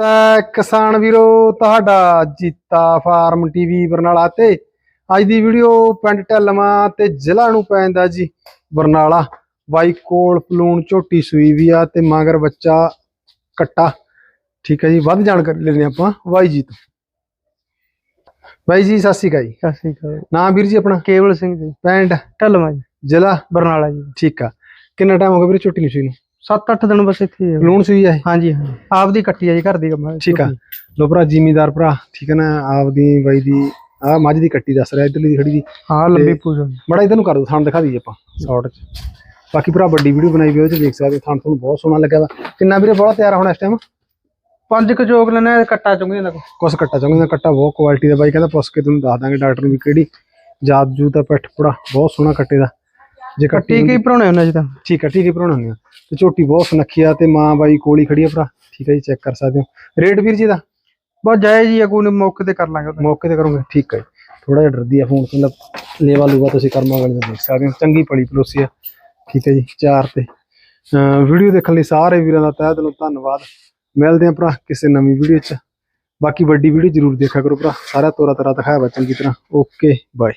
ਹੈ ਕਿਸਾਨ ਵੀਰੋ ਤੁਹਾਡਾ ਜੀਤਾ ਫਾਰਮ ਟੀਵੀ ਬਰਨਾਲਾ ਤੇ ਅੱਜ ਦੀ ਵੀਡੀਓ ਪਿੰਡ ਢਲਵਾਂ ਤੇ ਜ਼ਿਲ੍ਹਾ ਨੂੰ ਪੈਂਦਾ ਜੀ ਬਰਨਾਲਾ। ਬਾਈ ਕੋਲ ਪਲੂਣ ਝੋਟੀ ਸੂਈ ਵੀ ਆ ਤੇ ਮਗਰ ਬੱਚਾ ਕੱਟਾ। ਠੀਕ ਹੈ ਜੀ ਵੱਧ ਜਾਣਕਾਰੀ ਲੈਣੀ ਆਪਾਂ। ਬਾਈ ਜੀ ਤੋਂ। ਬਾਈ ਜੀ ਸਤਿ ਸ਼੍ਰੀ ਅਕਾਲ ਜੀ। ਸਤਿ ਸ਼੍ਰੀ ਅਕਾਲ। ਨਾਮ ਵੀਰ ਜੀ ਆਪਣਾ? ਕੇਵਲ ਸਿੰਘ ਜੀ। ਪਿੰਡ? ਢਲਵਾ ਜੀ। ਜ਼ਿਲ੍ਹਾ? ਬਰਨਾਲਾ ਜੀ। ਠੀਕ ਆ। ਕਿੰਨਾ ਟਾਈਮ ਹੋ ਗਿਆ ਵੀਰੇ ਝੋਟੀ ਨੂੰ ਸੂਈ ਨੂੰ? 7-8 ਦਿਨ ਬਸ ਇੱਥੇ ਹੀ ਆ। ਪਲੂਣ ਸੂਈ ਆ ਇਹ? ਹਾਂਜੀ ਹਾਂ ਆਪ ਦੀ ਕੱਟੀ ਆ ਜੀ ਘਰ ਦੀ ਕੰਮ ਠੀਕ ਆ। ਲੋ ਭਰਾ ਜ਼ਿਮੀਦਾਰ ਭਰਾ ਠੀਕ ਹੈ ਨਾ? ਆਪਦੀ ਬਾਈ ਦੀ ਆ ਮੱਝ ਦੀ ਕੱਟੀ ਦੱਸ ਰਿਹਾ ਇਧਰਲੀ ਦੀ ਖੜੀ ਦੀ। ਹਾਂ ਲੰਬੀ ਪੂਛ ਮੜਾ ਇਧਰ ਨੂੰ ਕਰ ਦੋ ਥਾਣ ਦਿਖਾ ਦਈਏ ਆਪਾਂ ਸ਼ਾਰਟ ਚ। ਬਾਕੀ ਭਰਾ ਵੱਡੀ ਵੀਡੀਓ ਬਣਾਈ ਵੀ ਉਹਦੇ ਚ ਦੇਖ ਸਕਦੇ ਹੋ, ਥਾਣ ਤੁਹਾਨੂੰ ਬਹੁਤ ਸੋਹਣਾ ਲੱਗਾ ਵਾ। ਕਿੰਨਾ ਵੀਰੇ ਬੜਾ ਤਿਆਰ ਹੋਣਾ ਇਸ ਟਾਈਮ ਪੰਜ ਕੁ ਜੋਗ ਲੈਣਾ ਕੱਟਾ ਚੁੰਗੀ ਜਾਂਦਾ ਕੁਛ ਕੱਟਾ ਚਾਹੁੰਦੇ ਕੱਟਾ ਬਹੁਤ ਕੁਆਲਿਟੀ ਦਾ। ਬਾਈ ਕਹਿੰਦਾ ਪੁੱਛ ਕੇ ਤੁਹਾਨੂੰ ਦੱਸ ਦਾਂਗੇ ਡਾਕਟਰ ਨੂੰ ਵੀ ਕਿਹੜੀ। ਜਾਤ ਜੂ ਦਾ ਪਿੱਠ ਪੁੜਾ ਬਹੁਤ ਸੋਹਣਾ ਕੱਟੇ ਦਾ। ਜੇ ਕੱਟੀ ਕੱਟੀ ਕੀ ਭਰਾਉਣੇ ਉਹਨਾਂ ਜੀ ਤਾਂ। ਠੀਕ ਹੈ ਠੀਕ ਹੈ ਭਰਾਉਣਾ ਹੁੰਦੇ ਆ। ਤੇ ਝੋਟੀ ਬਹੁਤ ਸੁਨੱਖੀ ਆ ਤੇ ਮਾਂ ਬਾਈ ਕੋਲੀ ਖੜੀ ਆ ਭਰਾ। ਠੀਕ ਹੈ ਜੀ ਚੈੱਕ ਕਰ ਸਕਦੇ ਹੋ। ਰੇਟ ਵੀਰ ਜੀ ਦਾ? ਬਸ ਜਾਏ ਜੀ ਅਗੂ ਨੇ ਮੌਕੇ ਤੇ ਕਰ ਲਾਂਗੇ। ਮੌਕੇ ਤੇ ਕਰੋਗੇ ਠੀਕ ਹੈ ਥੋੜਾ ਜਿਹਾ ਡਰਦੀ ਆ ਫੋਨ ਤੋਂ ਮਤਲਬ ਲੇਵਾ ਲੂਵਾ ਤੁਸੀਂ ਕਰਮਾ ਵਾਲੀ ਦਾ ਦੇਖ ਸਕਦੇ ਹੋ। ਚੰਗੀ ਪਲੀ ਪਲੋਸੀ ਆ। ਠੀਕ ਹੈ ਜੀ ਚਾਰ ਤੇ। ਵੀਡੀਓ ਦੇਖਣ ਲਈ ਸਾਰੇ ਵੀਰਾਂ ਦਾ ਤਹਿ ਦਿਲੋਂ ਧੰਨਵਾਦ। ਮਿਲਦੇ ਆ ਭਰਾ ਕਿਸੇ ਨਵੀਂ ਵੀਡੀਓ 'ਚ। ਬਾਕੀ ਵੱਡੀ ਵੀਡੀਓ ਜ਼ਰੂਰ ਦੇਖਿਆ ਕਰੋ ਭਰਾ। ਸਾਰਾ ਤੋਰਾ ਤਰਾ ਦਿਖਾਇਆ ਵਾ ਚੰਗੀ ਤਰ੍ਹਾਂ। Okay bye